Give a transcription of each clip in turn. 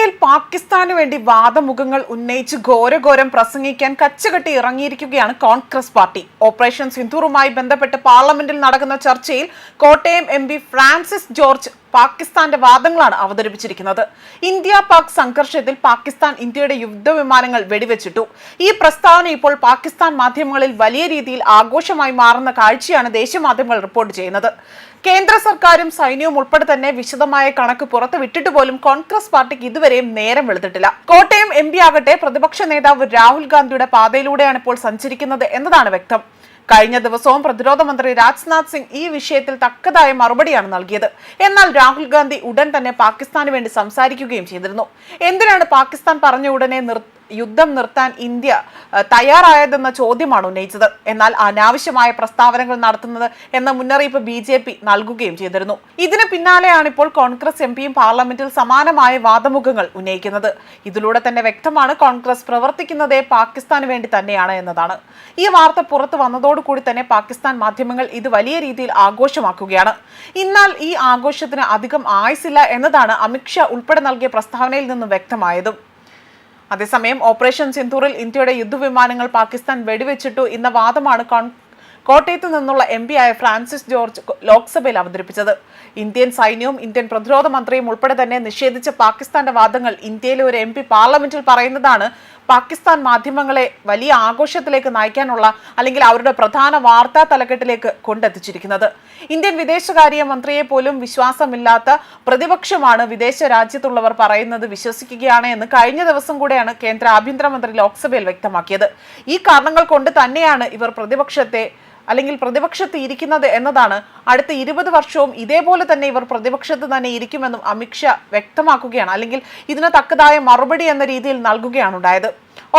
ഇന്ത്യയിൽ പാകിസ്ഥാന് വേണ്ടി വാദമുഖങ്ങൾ ഉന്നയിച്ച് ഘോരഘോരം പ്രസംഗിക്കാൻ കച്ചകെട്ടി ഇറങ്ങിയിരിക്കുകയാണ് കോൺഗ്രസ് പാർട്ടി. ഓപ്പറേഷൻ സിന്ധൂറുമായി ബന്ധപ്പെട്ട് പാർലമെന്റിൽ നടക്കുന്ന ചർച്ചയിൽ കോട്ടയം എം ഫ്രാൻസിസ് ജോർജ് പാകിസ്ഥാന്റെ വാദങ്ങളാണ് അവതരിപ്പിച്ചിരിക്കുന്നത്. ഇന്ത്യ പാക് സംഘർഷത്തിൽ പാകിസ്ഥാൻ ഇന്ത്യയുടെ യുദ്ധവിമാനങ്ങൾ വെടിവെച്ചിട്ടു. ഈ പ്രസ്താവന ഇപ്പോൾ പാകിസ്ഥാൻ മാധ്യമങ്ങളിൽ വലിയ രീതിയിൽ ആഘോഷമായി മാറുന്ന കാഴ്ചയാണ് ദേശീയ മാധ്യമങ്ങൾ റിപ്പോർട്ട് ചെയ്യുന്നത്. കേന്ദ്ര സർക്കാരും സൈന്യവും ഉൾപ്പെടെ തന്നെ വിശദമായ കണക്ക് പുറത്തു വിട്ടിട്ട് പോലും കോൺഗ്രസ് പാർട്ടിക്ക് ഇതുവരെയും നേരം വെളുത്തിട്ടില്ല. കോട്ടയം എം ആകട്ടെ പ്രതിപക്ഷ നേതാവ് രാഹുൽ ഗാന്ധിയുടെ പാതയിലൂടെയാണ് ഇപ്പോൾ സഞ്ചരിക്കുന്നത് എന്നതാണ് വ്യക്തം. കഴിഞ്ഞ ദിവസവും പ്രതിരോധ മന്ത്രി രാജ്നാഥ് സിംഗ് ഈ വിഷയത്തിൽ തക്കതായ മറുപടിയാണ് നൽകിയത്. എന്നാൽ രാഹുൽ ഗാന്ധി ഉടൻ തന്നെ പാകിസ്ഥാന് വേണ്ടി സംസാരിക്കുകയും ചെയ്തിരുന്നു. എന്തിനാണ് പാകിസ്ഥാൻ പറഞ്ഞ ഉടനെ നിർ യുദ്ധം നിർത്താൻ ഇന്ത്യ തയ്യാറായതെന്ന ചോദ്യമാണ് ഉന്നയിച്ചത്. എന്നാൽ അനാവശ്യമായ പ്രസ്താവനകൾ നടത്തുന്നത് എന്ന മുന്നറിയിപ്പ് ബി ജെ പി നൽകുകയും ചെയ്തിരുന്നു. ഇതിന് പിന്നാലെയാണ് ഇപ്പോൾ കോൺഗ്രസ് എം പിയും പാർലമെന്റിൽ സമാനമായ വാദമുഖങ്ങൾ ഉന്നയിക്കുന്നത്. ഇതിലൂടെ തന്നെ വ്യക്തമാണ് കോൺഗ്രസ് പ്രവർത്തിക്കുന്നതേ പാകിസ്ഥാന് വേണ്ടി തന്നെയാണ് എന്നതാണ്. ഈ വാർത്ത പുറത്തു വന്നതോടുകൂടി തന്നെ പാകിസ്ഥാൻ മാധ്യമങ്ങൾ ഇത് വലിയ രീതിയിൽ ആഘോഷമാക്കുകയാണ്. എന്നാൽ ഈ ആഘോഷത്തിന് അധികം ആയുസില്ല എന്നതാണ് അമിത്ഷാ ഉൾപ്പെടെ നൽകിയ പ്രസ്താവനയിൽ നിന്നും വ്യക്തമായതും. അതേസമയം ഓപ്പറേഷൻ സിന്ധൂറിൽ ഇന്ത്യയുടെ യുദ്ധവിമാനങ്ങൾ പാകിസ്ഥാൻ വെടിവെച്ചിട്ടു എന്ന വാദമാണ് കോട്ടയത്ത് നിന്നുള്ള എം ആയ ഫ്രാൻസിസ് ജോർജ് ലോക്സഭയിൽ അവതരിപ്പിച്ചത്. ഇന്ത്യൻ സൈന്യവും ഇന്ത്യൻ പ്രതിരോധ മന്ത്രിയും ഉൾപ്പെടെ തന്നെ നിഷേധിച്ച പാകിസ്ഥാന്റെ വാദങ്ങൾ ഇന്ത്യയിലെ ഒരു എം പാർലമെന്റിൽ പറയുന്നതാണ്. പാകിസ്ഥാൻ മാധ്യമങ്ങളെ വലിയ ആഘോഷത്തിലേക്ക് നയിക്കാനുള്ള അല്ലെങ്കിൽ അവരുടെ പ്രധാന വാർത്താ തലക്കെട്ടിലേക്ക് കൊണ്ടെത്തിച്ചിരിക്കുന്നത്. ഇന്ത്യൻ വിദേശകാര്യ മന്ത്രിയെ പോലും വിശ്വാസമില്ലാത്ത പ്രതിപക്ഷമാണ് വിദേശ രാജ്യത്തുള്ളവർ പറയുന്നത് വിശ്വസിക്കുകയാണ് എന്ന് കഴിഞ്ഞ ദിവസം കൂടെയാണ് കേന്ദ്ര ആഭ്യന്തരമന്ത്രി ലോക്സഭയിൽ വ്യക്തമാക്കിയത്. ഈ കാരണങ്ങൾ കൊണ്ട് തന്നെയാണ് ഇവർ പ്രതിപക്ഷത്തെ അല്ലെങ്കിൽ പ്രതിപക്ഷത്ത് ഇരിക്കുന്നത് എന്നതാണ് അടുത്ത ഇരുപത് വർഷവും ഇതേപോലെ തന്നെ ഇവർ പ്രതിപക്ഷത്ത് തന്നെ ഇരിക്കുമെന്നും അമിത്ഷാ വ്യക്തമാക്കുകയാണ്. അല്ലെങ്കിൽ ഇതിന് തക്കതായ മറുപടി എന്ന രീതിയിൽ നൽകുകയാണ് ഉണ്ടായത്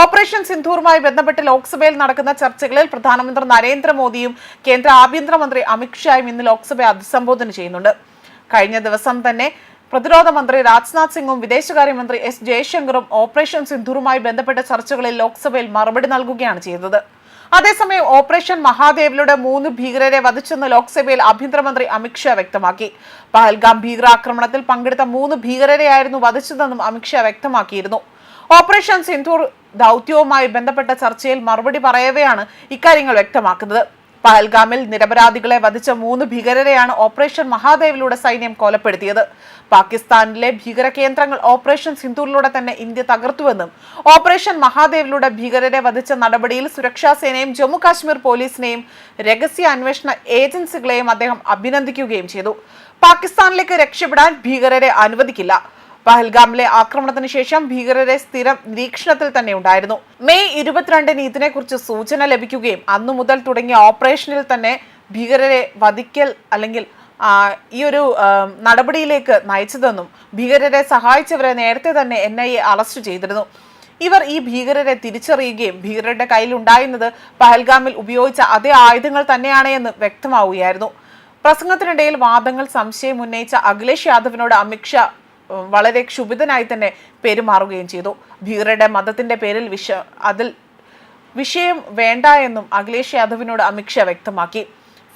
ഓപ്പറേഷൻ സിന്ധൂറുമായി ബന്ധപ്പെട്ട് ലോക്സഭയിൽ നടക്കുന്ന ചർച്ചകളിൽ പ്രധാനമന്ത്രി നരേന്ദ്രമോദിയും കേന്ദ്ര ആഭ്യന്തരമന്ത്രി അമിത്ഷായും ഇന്ന് ലോക്സഭയെ അഭിസംബോധന ചെയ്യുന്നുണ്ട്. കഴിഞ്ഞ ദിവസം തന്നെ പ്രതിരോധ മന്ത്രി രാജ്നാഥ് സിംഗും വിദേശകാര്യമന്ത്രി എസ് ജയശങ്കറും ഓപ്പറേഷൻ സിന്ധൂറുമായി ബന്ധപ്പെട്ട ചർച്ചകളിൽ ലോക്സഭയിൽ മറുപടി നൽകുകയാണ് ചെയ്തത്. അതേസമയം ഓപ്പറേഷൻ മഹാദേവിലൂടെ മൂന്ന് ഭീകരരെ വധിച്ചെന്ന് ലോക്സഭയിൽ ആഭ്യന്തരമന്ത്രി അമിത്ഷാ വ്യക്തമാക്കി. പഹൽഗാം ഭീകരാക്രമണത്തിൽ പങ്കെടുത്ത മൂന്ന് ഭീകരരെയായിരുന്നു വധിച്ചതെന്നും അമിത്ഷാ വ്യക്തമാക്കിയിരുന്നു. ഓപ്പറേഷൻ സിന്ധൂർ ദൗത്യവുമായി ബന്ധപ്പെട്ട ചർച്ചയിൽ മറുപടി പറയവെയാണ് ഇക്കാര്യങ്ങൾ വ്യക്തമാക്കുന്നത്. പഹൽഗാമിൽ നിരപരാധികളെ വധിച്ച മൂന്ന് ഭീകരരെയാണ് ഓപ്പറേഷൻ മഹാദേവിലൂടെ സൈന്യം കൊലപ്പെടുത്തിയത്. പാകിസ്ഥാനിലെ ഭീകര കേന്ദ്രങ്ങൾ ഓപ്പറേഷൻ സിന്ധൂരിലൂടെ തന്നെ ഇന്ത്യ തകർത്തുവെന്നും ഓപ്പറേഷൻ മഹാദേവിലൂടെ ഭീകരരെ വധിച്ച നടപടിയിൽ സുരക്ഷാ സേനയും ജമ്മു കാശ്മീർ പോലീസിനെയും രഹസ്യ അന്വേഷണ ഏജൻസികളെയും അദ്ദേഹം അഭിനന്ദിക്കുകയും ചെയ്തു. പാകിസ്ഥാനിലേക്ക് രക്ഷപ്പെടാൻ ഭീകരരെ അനുവദിക്കില്ല. പഹൽഗാമിലെ ആക്രമണത്തിന് ശേഷം ഭീകരരെ സ്ഥിരം നിരീക്ഷണത്തിൽ തന്നെ ഉണ്ടായിരുന്നു. മെയ് ഇരുപത്തിരണ്ടിന് ഇതിനെക്കുറിച്ച് സൂചന ലഭിക്കുകയും അന്നു മുതൽ തുടങ്ങിയ ഓപ്പറേഷനിൽ തന്നെ ഭീകരരെ വധിക്കൽ അല്ലെങ്കിൽ ഈ ഒരു നടപടിയിലേക്ക് നയിച്ചതെന്നും ഭീകരരെ സഹായിച്ചവരെ നേരത്തെ തന്നെ എൻ ഐ എ അറസ്റ്റ് ചെയ്തിരുന്നു. ഇവർ ഈ ഭീകരരെ തിരിച്ചറിയുകയും ഭീകരരുടെ കയ്യിലുണ്ടായിരുന്നത് പഹൽഗാമിൽ ഉപയോഗിച്ച അതേ ആയുധങ്ങൾ തന്നെയാണ് എന്ന് വ്യക്തമാവുകയായിരുന്നു. പ്രസംഗത്തിനിടയിൽ വാദങ്ങൾ സംശയം ഉന്നയിച്ച അഖിലേഷ് യാദവിനോട് അമിത്ഷാ വളരെ ക്ഷുഭിതനായി തന്നെ പെരുമാറുകയും ചെയ്തു. ഭീകരരുടെ മതത്തിന്റെ പേരിൽ വിഷ അതിൽ വിഷയം വേണ്ട എന്നും അഖിലേഷ് യാദവിനോട് അമിത്ഷാ വ്യക്തമാക്കി.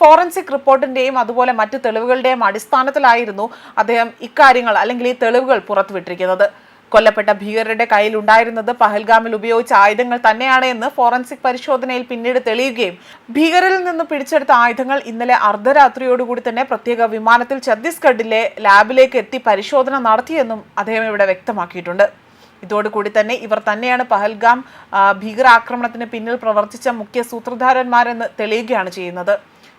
ഫോറൻസിക് റിപ്പോർട്ടിന്റെയും അതുപോലെ മറ്റു തെളിവുകളുടെയും അടിസ്ഥാനത്തിലായിരുന്നു അദ്ദേഹം ഇക്കാര്യങ്ങൾ അല്ലെങ്കിൽ ഈ തെളിവുകൾ പുറത്തുവിട്ടിരിക്കുന്നത്. കൊല്ലപ്പെട്ട ഭീകരരുടെ കയ്യിൽ ഉണ്ടായിരുന്നത് പഹൽഗാമിൽ ഉപയോഗിച്ച ആയുധങ്ങൾ തന്നെയാണ് എന്ന് ഫോറൻസിക് പരിശോധനയിൽ പിന്നീട് തെളിയുകയും ഭീകരരിൽ നിന്ന് പിടിച്ചെടുത്ത ആയുധങ്ങൾ ഇന്നലെ അർദ്ധരാത്രിയോടുകൂടി തന്നെ പ്രത്യേക വിമാനത്തിൽ ഛത്തീസ്ഗഡിലെ ലാബിലേക്ക് എത്തി പരിശോധന നടത്തിയെന്നും അദ്ദേഹം ഇവിടെ വ്യക്തമാക്കിയിട്ടുണ്ട്. ഇതോടുകൂടി തന്നെ ഇവർ തന്നെയാണ് പഹൽഗാം ഭീകരാക്രമണത്തിന് പിന്നിൽ പ്രവർത്തിച്ച മുഖ്യ സൂത്രധാരന്മാരെന്ന് തെളിയുകയാണ് ചെയ്യുന്നത്.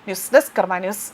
News desk Karma news.